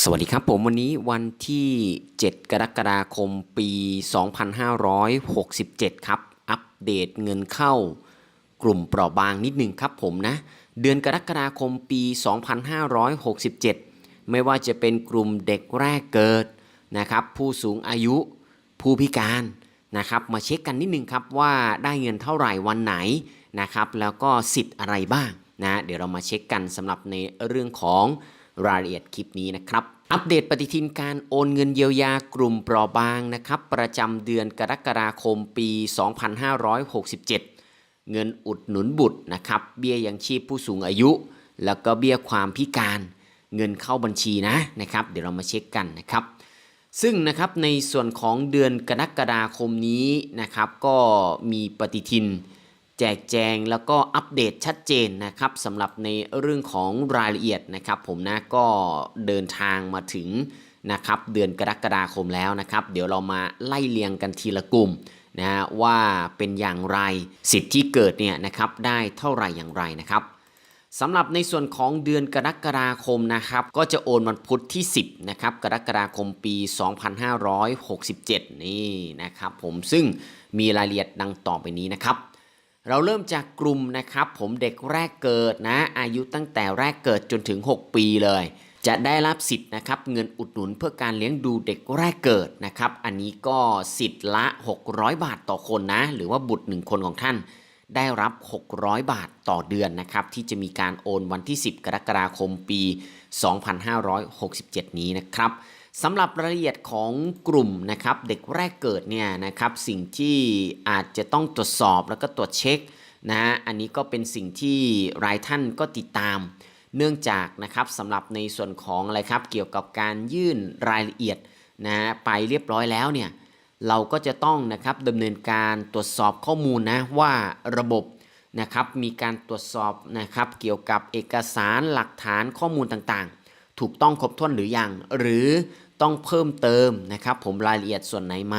สวัสดีครับผมวันนี้วันที่ 7 กรกฎาคมปี 2567 ครับ อัปเดตเงินเข้ากลุ่มเปราะบางนิดหนึ่งครับผมนะ เดือนกรกฎาคมปี 2567 ไม่ว่าจะเป็นกลุ่มเด็กแรกเกิดนะครับผู้สูงอายุผู้พิการนะครับมาเช็คกันนิดนึงครับว่าได้เงินเท่าไหร่วันไหนนะครับแล้วก็สิทธิ์อะไรบ้างนะเดี๋ยวเรามาเช็คกันสำหรับในเรื่องของ รายละเอียดคลิปนี้นะครับอัปเดตปฏิทินการโอนเงินเยียวยากลุ่มเปราะบางนะครับ ประจำเดือนกรกฎาคมปี 2567 เงินอุดหนุนบุตรนะครับ เบี้ยยังชีพผู้สูงอายุ แล้วก็เบี้ยความพิการ เงินเข้าบัญชีนะนะครับ เดี๋ยวเรามาเช็คกันนะครับ ซึ่งนะครับในส่วนของเดือนกรกฎาคมนี้นะครับ ก็มีปฏิทิน แจกแจงแล้วก็อัปเดตชัดเจนนะครับสำหรับในเรื่องของรายละเอียดนะครับ ผมนะก็เดินทางมาถึงนะครับเดือนกรกฎาคมแล้วนะครับ เดี๋ยวเรามาไล่เรียงกันทีละกลุ่มนะฮะว่าเป็นอย่างไรสิทธิ์ที่เกิดเนี่ยนะครับได้เท่าไหร่อย่างไรนะครับสำหรับในส่วนของเดือนกรกฎาคมนะครับก็จะโอนวันพุธที่ 10นะครับกรกฎาคมปี 2567 นี่นะครับผมซึ่งมีรายละเอียดดังต่อไปนี้นะครับ เราเริ่มจากกลุ่มนะครับ ผมเด็กแรกเกิดนะ อายุตั้งแต่แรกเกิดจนถึง 6 ปีเลย จะได้รับสิทธิ์นะครับ เงินอุดหนุนเพื่อการเลี้ยงดูเด็กแรกเกิดนะครับ อันนี้ก็สิทธิ์ละ 600 บาทต่อคนนะ หรือว่าบุตรหนึ่งคนของท่าน ได้รับ 600 บาทต่อเดือนนะครับ ที่จะมีการโอนวันที่ 10 กรกฎาคมปี 2567 นี้นะครับ สำหรับรายละเอียดของกลุ่มนะครับเด็กแรกเกิดเนี่ยนะครับสิ่งที่อาจจะต้องตรวจสอบแล้วก็ตรวจเช็คนะฮะอันนี้ก็เป็นสิ่งที่รายท่านก็ติดตาม เนื่องจากนะครับสำหรับในส่วนของอะไรครับเกี่ยวกับการยื่นรายละเอียดนะฮะไปเรียบร้อยแล้วเนี่ยเราก็จะต้องนะครับดำเนินการตรวจสอบข้อมูลนะว่าระบบนะครับมีการตรวจสอบนะครับเกี่ยวกับเอกสารหลักฐานข้อมูลต่างๆ ถูกต้องครบถ้วนหรือยัง หรือต้องเพิ่มเติมนะครับ ผมรายละเอียดส่วนไหนไหม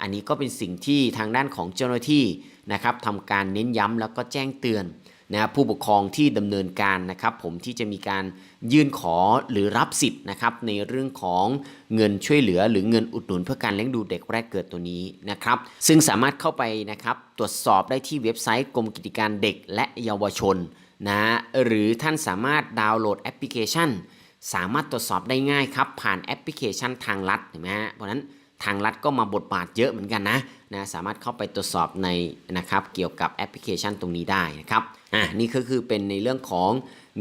อันนี้ก็เป็นสิ่งที่ทางด้านของเจ้าหน้าที่นะครับทำการเน้นย้ำแล้วก็แจ้งเตือนนะผู้ปกครองที่ดำเนินการนะครับผมที่จะมีการยื่นขอหรือรับสิทธิ์นะครับในเรื่องของเงินช่วยเหลือ หรือเงินอุดหนุนเพื่อการเลี้ยงดูเด็กแรกเกิดตัวนี้นะครับซึ่งสามารถเข้าไปนะครับตรวจสอบได้ที่เว็บไซต์กรมกิจการเด็กและเยาวชนนะหรือท่านสามารถดาวน์โหลดแอปพลิเคชัน สามารถตรวจสอบได้ง่ายครับ ผ่านแอปพลิเคชันทางลัดเห็นไหมฮะเพราะนั้นทางลัดก็มาบทบาทเยอะเหมือนกันนะนะสามารถเข้าไปตรวจสอบในนะครับเกี่ยวกับแอปพลิเคชันตรงนี้ได้นะครับอะนี่ก็คือเป็นในเรื่องของ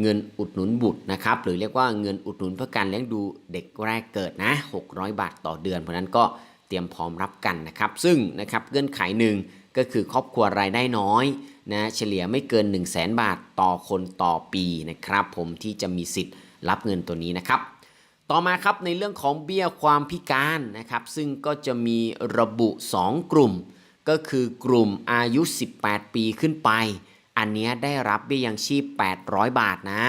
เงินอุดหนุนบุตรนะครับหรือเรียกว่าเงินอุดหนุนเพื่อการเลี้ยงดูเด็กแรกเกิดนะ 600 บาทต่อเดือน เพราะฉะนั้นก็เตรียมพร้อมรับกันนะครับซึ่งนะครับเงื่อนไขหนึ่งก็คือครอบครัวรายได้น้อยนะเฉลี่ยไม่เกิน 1 0 0 0 0แบาทต่อคนต่อปีนะครับผมที่จะมีสิทธิ์ รับเงินตัวนี้นะครับ ต่อมาครับในเรื่องของเบี้ยความพิการนะครับ ซึ่งก็จะมีระบุ 2 กลุ่ม ก็คือกลุ่มอายุ 18 ปีขึ้นไป อันนี้ได้รับเบี้ยยังชีพ 800 บาทนะ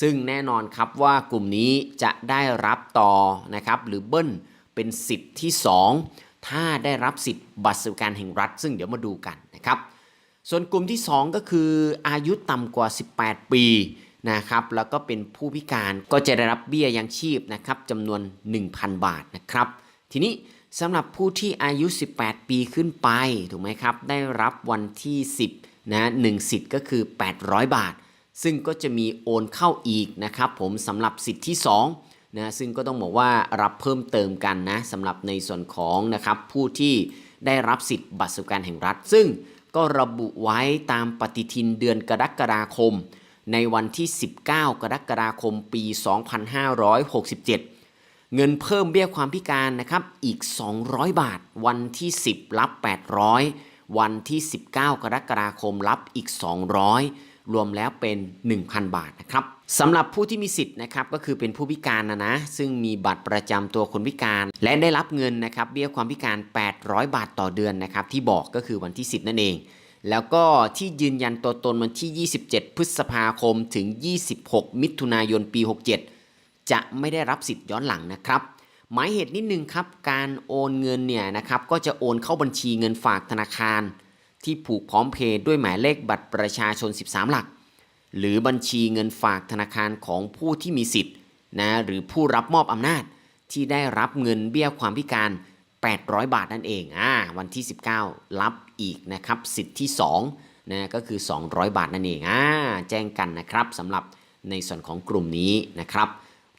ซึ่งแน่นอนครับว่ากลุ่มนี้จะได้รับต่อนะครับหรือเบิ้ลเป็นสิทธิ์ที่ 2 ถ้าได้รับสิทธิ์บัตรสวัสดิการแห่งรัฐ ซึ่งเดี๋ยวมาดูกันนะครับ ส่วนกลุ่มที่ 2 ก็คืออายุต่ำกว่า 18 ปี นะครับแล้วก็เป็นผู้พิการก็จะได้รับเบี้ยยังชีพนะครับจำนวน 1,000 บาทนะครับ ทีนี้สำหรับผู้ที่อายุ 18 ปีขึ้นไปถูกไหมครับ ได้รับวันที่ 10นะหนึ่งสิทธิ์ก็คือ 800 บาท ซึ่งก็จะมีโอนเข้าอีกนะครับ ผมสำหรับสิทธิ์ที่2นะซึ่งก็ต้องบอกว่ารับเพิ่มเติมกันนะสำหรับในส่วนของนะครับผู้ที่ได้รับสิทธิ์บัตรสวัสดิการแห่งรัฐ ซึ่งก็ระบุไว้ตามปฏิทินเดือนกรกฎาคม ในวันที่ 19 กรกฎาคมปี 2567 เงินเพิ่มเบี้ยความพิการนะครับอีก 200 บาท วันที่ 10 รับ 800 วันที่ 19 กรกฎาคมรับอีก 200 รวมแล้วเป็น 1,000 บาทนะครับสำหรับผู้ที่มีสิทธิ์นะครับก็คือเป็นผู้พิการนะนะซึ่งมีบัตรประจำตัวคนพิการ และได้รับเงินนะครับเบี้ยความพิการ 800 บาทต่อเดือนนะครับที่บอกก็คือวันที่ 10 นั่นเอง แล้วก็ที่ยืนยันตัวตนวันที่ 27 พฤษภาคมถึง 26 มิถุนายนปี 67 จะไม่ได้รับสิทธิ์ย้อนหลังนะครับ หมายเหตุนิดนึงครับการโอนเงินเนี่ยนะครับก็จะโอนเข้าบัญชีเงินฝากธนาคาร ที่ผูกพร้อมเพย์ด้วยหมายเลขบัตรประชาชน 13 หลัก หรือบัญชีเงินฝากธนาคารของผู้ที่มีสิทธิ์นะหรือผู้รับมอบอำนาจที่ได้รับเงินเบี้ยความพิการ 800 บาทนั่นเองอ่าวันที่ 19 รับอีกนะครับสิทธิ์ที่2นะก็คือ 200 บาทนั่นเองอ่าแจ้งกันนะครับสำหรับในส่วนของกลุ่มนี้นะครับ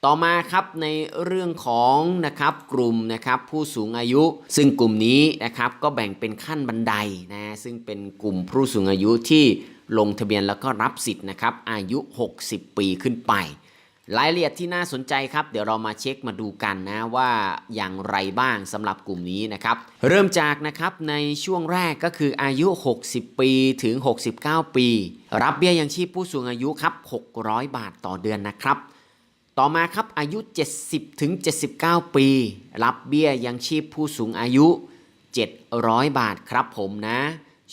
ต่อมาครับในเรื่องของนะครับกลุ่มนะครับผู้สูงอายุ ซึ่งกลุ่มนี้นะครับก็แบ่งเป็นขั้นบันไดนะซึ่งเป็นกลุ่มผู้สูงอายุที่ลงทะเบียนแล้วก็รับสิทธิ์นะครับอายุ 60 ปีขึ้นไป รายละเอียดที่น่าสนใจครับ เดี๋ยวเรามาเช็คมาดูกันนะว่าอย่างไรบ้างสำหรับกลุ่มนี้นะครับ เริ่มจากนะครับในช่วงแรกก็คืออายุ 60 ปีถึง 69 ปี รับเบี้ยยังชีพผู้สูงอายุครับ 600 บาทต่อเดือนนะครับ ต่อมาครับอายุ 70ถึง79 ปี รับเบี้ยยังชีพผู้สูงอายุ 700 บาทครับผมนะ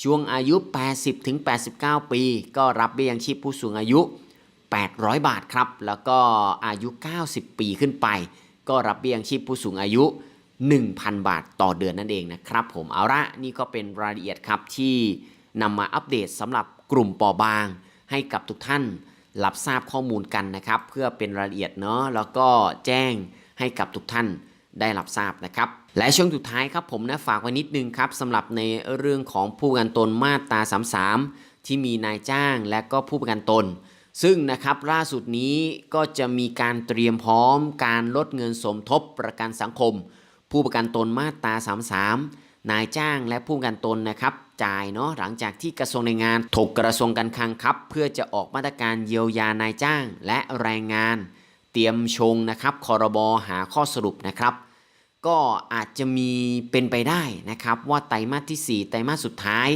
ช่วงอายุ 80ถึง89 ปี ก็รับเบี้ยยังชีพผู้สูงอายุ 800 บาทครับ แล้วก็อายุ 90 ปีขึ้นไป ก็รับเบี้ยยังชีพผู้สูงอายุ 1,000 บาทต่อเดือนนั่นเองนะครับผมเอาละนี่ก็เป็นรายละเอียดครับที่นำมาอัปเดตสำหรับกลุ่มปอบาง ให้กับทุกท่านรับทราบข้อมูลกันนะครับ เพื่อเป็นรายละเอียดเนาะแล้วก็แจ้งให้กับทุกท่านได้รับทราบนะครับ และช่วงสุดท้ายครับผมนะฝากไว้นิดนึงครับสำหรับในเรื่องของผู้ประกันตนมาตรา 33 ที่มีนายจ้างและก็ผู้ประกันตน ซึ่งนะครับล่าสุดนี้ก็จะมีการเตรียมพร้อมการลดเงินสมทบประกันสังคม ผู้ประกันตนมาตรา 33 นายจ้างและผู้ประกันตนนะครับจ่ายเนาะหลังจากที่กระทรวงแรงงานถกกระทรวงการคลังครับ เพื่อจะออกมาตรการเยียวยานายจ้างและแรงงาน เตรียมชงนะครับคอรบอหาข้อสรุปนะครับ ก็อาจจะมีเป็นไปได้นะครับว่าไตรมาสที่ 4 ไตรมาสสุดท้าย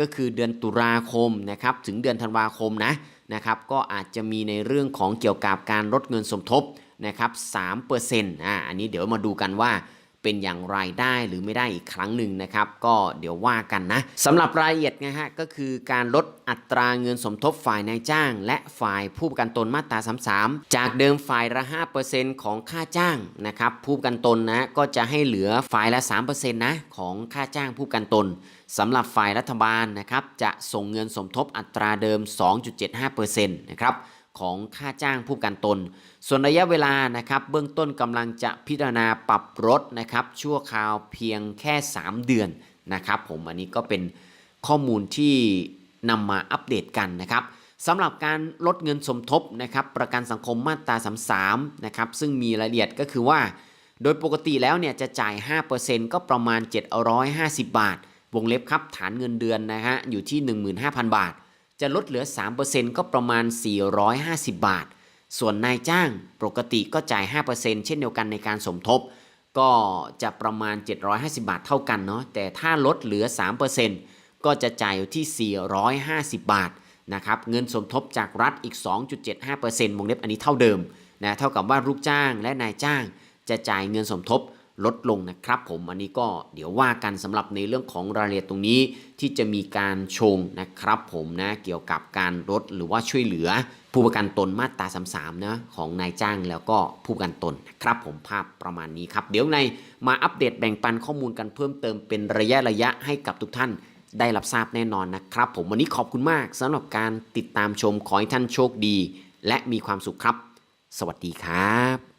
ก็คือเดือนตุลาคมนะครับถึงเดือนธันวาคมนะ นะครับก็อาจจะมีในเรื่องของเกี่ยวกับการลดเงินสมทบนะครับ3%อ่าอันนี้เดี๋ยวมาดูกันว่า เป็นอย่างไรได้หรือไม่ได้อีกครั้งหนึ่งนะครับ ก็เดี๋ยวว่ากันนะสำหรับรายละเอียดนะฮะก็คือการลดอัตราเงินสมทบฝ่ายนายจ้าง และฝ่ายผู้ประกันตนมาตรา 33 จากเดิมฝ่ายละ5%ของค่าจ้างนะครับผู้ประกันตนนะก็จะให้เหลือฝ่ายละ3%นะของค่าจ้างผู้ประกันตนสำหรับฝ่ายรัฐบาลนะครับจะส่งเงินสมทบอัตราเดิม 2.75%นะครับ ของค่าจ้างผู้ประกันตน ส่วนระยะเวลานะครับเบื้องต้นกำลังจะพิจารณาปรับลดนะครับชั่วคราวเพียงแค่ 3 เดือนนะครับผมอันนี้ก็เป็นข้อมูลที่นำมาอัปเดตกันนะครับสำหรับการลดเงินสมทบนะครับประกันสังคมมาตรา33นะครับซึ่งมีรายละเอียดก็คือว่า โดยปกติแล้วเนี่ยจะจ่าย 5%ก็ประมาณ 750 บาท วงเล็บครับฐานเงินเดือนนะฮะอยู่ที่ 15,000 บาท จะลดเหลือ 3%ก็ประมาณ 450 บาท ส่วนนายจ้างปกติก็จ่าย 5%เช่นเดียวกันในการสมทบ ก็จะประมาณ 750 บาทเท่ากันเนาะ แต่ถ้าลดเหลือ 3%ก็จะจ่ายอยู่ที่ 450 บาทนะครับ เงินสมทบจากรัฐอีก 2.75%วงเล็บอันนี้เท่าเดิมนะ เท่ากับว่าลูกจ้างและนายจ้างจะจ่ายเงินสมทบ ลดลงนะครับผมอันนี้ก็เดี๋ยวว่ากันสำหรับในเรื่องของรายละเอียดตรงนี้ที่จะมีการชงนะครับผมนะเกี่ยวกับการลดหรือว่าช่วยเหลือ ผู้ประกันตนมาตรา33นะของนายจ้างแล้วก็ผู้ประกันตนนะครับผมภาพประมาณนี้ครับ เดี๋ยวในมาอัปเดตแบ่งปันข้อมูลกันเพิ่มเติมเป็นระยะระยะให้กับทุกท่านได้รับทราบแน่นอนนะครับ ผมวันนี้ขอบคุณมากสำหรับการติดตามชมขอให้ท่านโชคดี และมีความสุขครับ สวัสดีครับ